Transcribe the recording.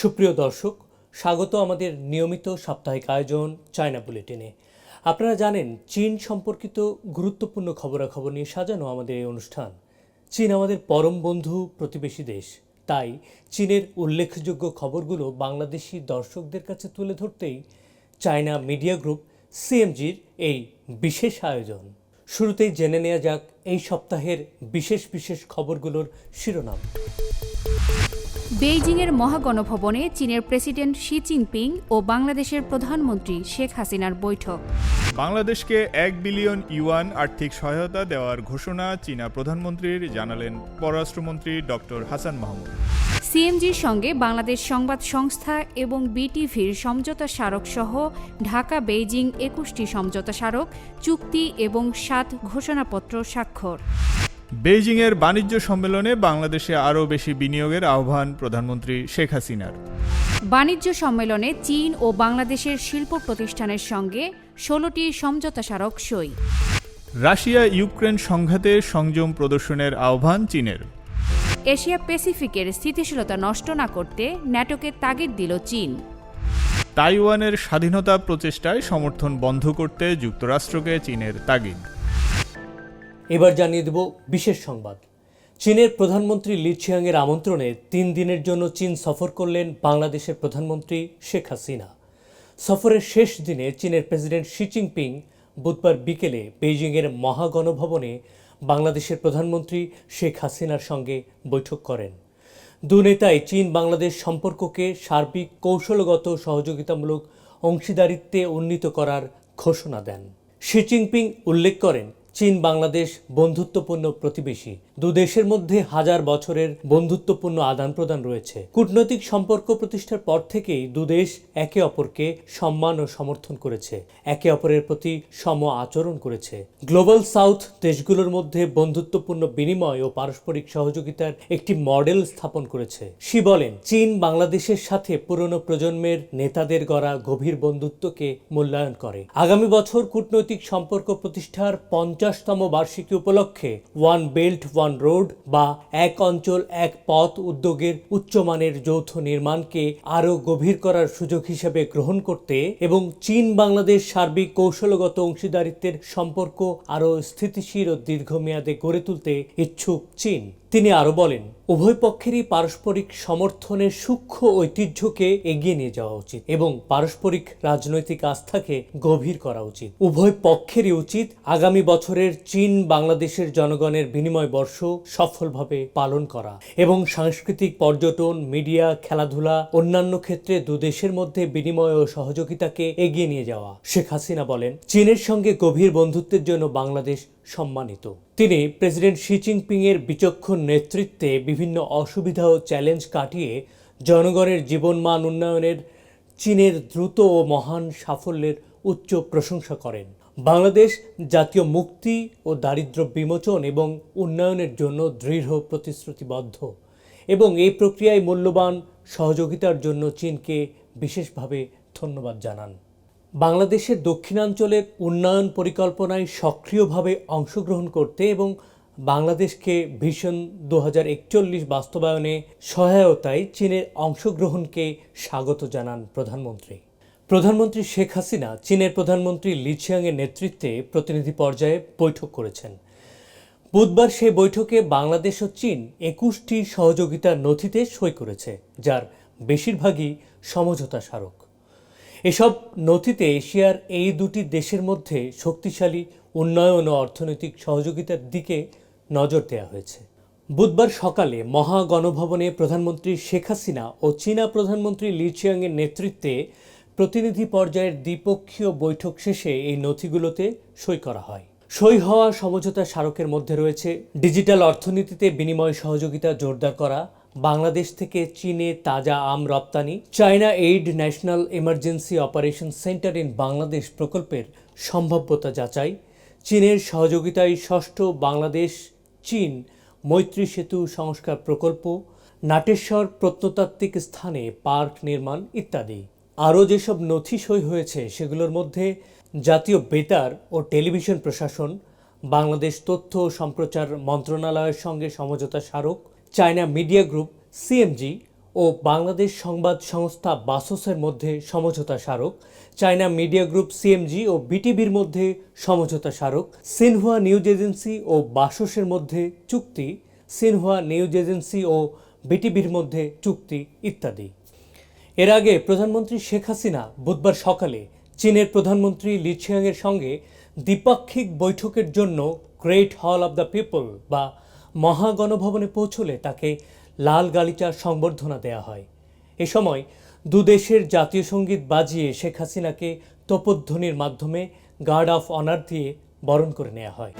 সুপ্রিয় দর্শক, স্বাগত আমাদের নিয়মিত সাপ্তাহিক আয়োজন চায়না বুলেটিনে। আপনারা জানেন, চীন সম্পর্কিত গুরুত্বপূর্ণ খবরাখবর নিয়ে সাজানো আমাদের এই অনুষ্ঠান। চীন আমাদের পরম বন্ধু প্রতিবেশী দেশ। তাই চীনের উল্লেখযোগ্য খবরগুলো বাংলাদেশি দর্শকদের কাছে তুলে ধরতেই চায়না মিডিয়া গ্রুপ সিএমজির এই বিশেষ আয়োজন। শুরুতেই জেনে নেওয়া যাক এই সপ্তাহের বিশেষ বিশেষ খবরগুলোর শিরোনাম। বেইজিংয়ের মহাগণভবনে চীনের প্রেসিডেন্ট শি জিনপিং ও বাংলাদেশের প্রধানমন্ত্রী শেখ হাসিনার বৈঠক। বাংলাদেশকে এক বিলিয়ন ইউয়ান আর্থিক সহায়তা দেওয়ার ঘোষণা চীনা প্রধানমন্ত্রীর জানালেন পররাষ্ট্রমন্ত্রী ডক্টর হাসান মাহমুদ। সিএমজির সঙ্গে বাংলাদেশ সংবাদ সংস্থা এবং বিটিভির সমঝোতা স্মারক সহ ঢাকা বেইজিং একুশটি সমঝোতা স্মারক চুক্তি এবং সাত ঘোষণাপত্র স্বাক্ষর। বেইজিংয়ের বাণিজ্য সম্মেলনে বাংলাদেশে আরও বেশি বিনিয়োগের আহ্বান প্রধানমন্ত্রী শেখ হাসিনার। বাণিজ্য সম্মেলনে চীন ও বাংলাদেশের শিল্প প্রতিষ্ঠানের সঙ্গে ষোলোটি সমঝোতা স্মারক সই। রাশিয়া ইউক্রেন সংঘাতে সংযম প্রদর্শনের আহ্বান চীনের। এশিয়া প্যাসিফিকের স্থিতিশীলতা নষ্ট না করতে ন্যাটোকে তাগিদ দিল চীন। তাইওয়ানের স্বাধীনতা প্রচেষ্টায় সমর্থন বন্ধ করতে যুক্তরাষ্ট্রকে চীনের তাগিদ। এবার জানিয়ে দেব বিশেষ সংবাদ। চীনের প্রধানমন্ত্রী লি ছিয়াংয়ের আমন্ত্রণে তিন দিনের জন্য চীন সফর করলেন বাংলাদেশের প্রধানমন্ত্রী শেখ হাসিনা। সফরের শেষ দিনে চীনের প্রেসিডেন্ট শি জিনপিং বুধবার বিকেলে বেইজিংয়ের মহাগণভবনে বাংলাদেশের প্রধানমন্ত্রী শেখ হাসিনার সঙ্গে বৈঠক করেন। দু নেতাই চীন বাংলাদেশ সম্পর্ককে সার্বিক, কৌশলগত সহযোগিতামূলক অংশীদারিত্বে উন্নীত করার ঘোষণা দেন। শি জিনপিং উল্লেখ করেন চীন বাংলাদেশ বন্ধুত্বপূর্ণ প্রতিবেশী। দেশের মধ্যে হাজার বছরের বন্ধুত্বপূর্ণ আদান প্রদান রয়েছে। কূটনৈতিক সম্পর্ক প্রতিষ্ঠার পর থেকেই দুদেশ একে অপরকে সম্মান ও সমর্থন করেছে, একে অপরের প্রতি সম আচরণ করেছে। গ্লোবাল সাউথ দেশগুলোর মধ্যে বন্ধুত্বপূর্ণ বিনিময় ও পারস্পরিক সহযোগিতার একটি মডেল স্থাপন করেছে। শি বলেন, চীন বাংলাদেশের সাথে পুরনো প্রজন্মের নেতাদের গড়া গভীর বন্ধুত্বকে মূল্যায়ন করে। আগামী বছর কূটনৈতিক সম্পর্ক প্রতিষ্ঠার পঞ্চাশতম বার্ষিকী উপলক্ষে ওয়ান বেল্ট, ওয়ান রোড বা এক অঞ্চল, এক পথ উদ্যোগের উচ্চমানের যৌথ নির্মাণকে আরও গভীর করার সুযোগ হিসেবে গ্রহণ করতে এবং চীন বাংলাদেশ সার্বিক কৌশলগত অংশীদারিত্বের সম্পর্ক আরও স্থিতিশীল ও দীর্ঘমেয়াদে গড়ে তুলতে ইচ্ছুক চীন। তিনি আরও বলেন, উভয় পক্ষেরই পারস্পরিক সমর্থনের সূক্ষ্ম ঐতিহ্যকে এগিয়ে নিয়ে যাওয়া উচিত এবং পারস্পরিক রাজনৈতিক আস্থাকে গভীর করা উচিত। উভয় পক্ষেরই উচিত আগামী বছরের চীন বাংলাদেশের জনগণের বিনিময় বর্ষ সফলভাবে পালন করা এবং সাংস্কৃতিক পর্যটন, মিডিয়া, খেলাধুলা, অন্যান্য ক্ষেত্রে দুদেশের মধ্যে বিনিময় ও সহযোগিতাকে এগিয়ে নিয়ে যাওয়া। শেখ হাসিনা বলেন, চীনের সঙ্গে গভীর বন্ধুত্বের জন্য বাংলাদেশ সম্মানিত। তিনি প্রেসিডেন্ট শি জিনপিং এর বিচক্ষণ নেতৃত্বে বিভিন্ন অসুবিধা ও চ্যালেঞ্জ কাটিয়ে জনগণের জীবনমান উন্নয়নের, চীনের দ্রুত ও মহান সাফল্যের উচ্চ প্রশংসা করেন। বাংলাদেশ জাতীয় মুক্তি ও দারিদ্র্য বিমোচন এবং উন্নয়নের জন্য দৃঢ় প্রতিশ্রুতিবদ্ধ এবং এই প্রক্রিয়ায় মূল্যবান সহযোগিতার জন্য চীনকে বিশেষভাবে ধন্যবাদ জানান। বাংলাদেশের দক্ষিণাঞ্চলের উন্নয়ন পরিকল্পনায় সক্রিয়ভাবে অংশগ্রহণ করতে এবং বাংলাদেশকে ভিশন দু বাস্তবায়নে সহায়তায় চীনের অংশগ্রহণকে স্বাগত জানান প্রধানমন্ত্রী। প্রধানমন্ত্রী শেখ হাসিনা চীনের প্রধানমন্ত্রী লিচিয়াংয়ের নেতৃত্বে প্রতিনিধি পর্যায়ে বৈঠক করেছেন। বুধবার সেই বৈঠকে বাংলাদেশ ও চীন একুশটি সহযোগিতার নথিতে সই করেছে, যার বেশিরভাগই সমঝোতা স্মারক। এসব নথিতে এশিয়ার এই দুটি দেশের মধ্যে শক্তিশালী উন্নয়ন ও অর্থনৈতিক সহযোগিতার দিকে নজর দেওয়া হয়েছে। বুধবার সকালে মহাগণভবনে প্রধানমন্ত্রী শেখ হাসিনা ও চীনা প্রধানমন্ত্রী লি চিয়াংয়ের নেতৃত্বে প্রতিনিধি পর্যায়ের দ্বিপক্ষীয় বৈঠক শেষে এই নথিগুলোতে সই করা হয়। সই হওয়া সমঝোতা স্মারকের মধ্যে রয়েছে ডিজিটাল অর্থনীতিতে বিনিময় সহযোগিতা জোরদার করা বাংলাদেশ থেকে চীনে তাজা আম রপ্তানি, China aid national emergency operation centre in Bangladesh প্রকল্পের সম্ভাব্যতা যাচাই, চীনের সহযোগিতায় ষষ্ঠ বাংলাদেশ চীন মৈত্রী সেতু সংস্কার প্রকল্প, নাটেশ্বর প্রত্নতাত্ত্বিক স্থানে পার্ক নির্মাণ ইত্যাদি। আরও যেসব নথি সই হয়েছে, সেগুলোর মধ্যে জাতীয় বেতার ও টেলিভিশন প্রশাসন, বাংলাদেশ তথ্য সম্প্রচার মন্ত্রণালয়ের সঙ্গে সমঝোতা স্মারক চায়না মিডিয়া গ্রুপ সিএমজি ও বাংলাদেশ সংবাদ সংস্থা বাসসের মধ্যে সমঝোতা স্মারক, চায়না মিডিয়া গ্রুপ সিএমজি ও বিটিভির মধ্যে সমঝোতা স্মারক, সিনহুয়া নিউজ এজেন্সি ও বাসসের মধ্যে চুক্তি, সিনহুয়া নিউজ এজেন্সি ও বিটিভির মধ্যে চুক্তি ইত্যাদি। এর আগে প্রধানমন্ত্রী শেখ হাসিনা বুধবার সকালে চীনের প্রধানমন্ত্রী লি ছিয়াংয়ের সঙ্গে দ্বিপাক্ষিক বৈঠকের জন্য গ্রেট হল অব দ্য পিপল বা মহাগণভবনে পৌঁছলে তাকে লাল গালিচার সংবর্ধনা দেয়া হয়। এ সময় দুদেশের জাতীয় সংগীত বাজিয়ে শেখ হাসিনাকে তপধ্বনির মাধ্যমে গার্ড অফ অনার দিয়ে বরণ করে নেওয়া হয়।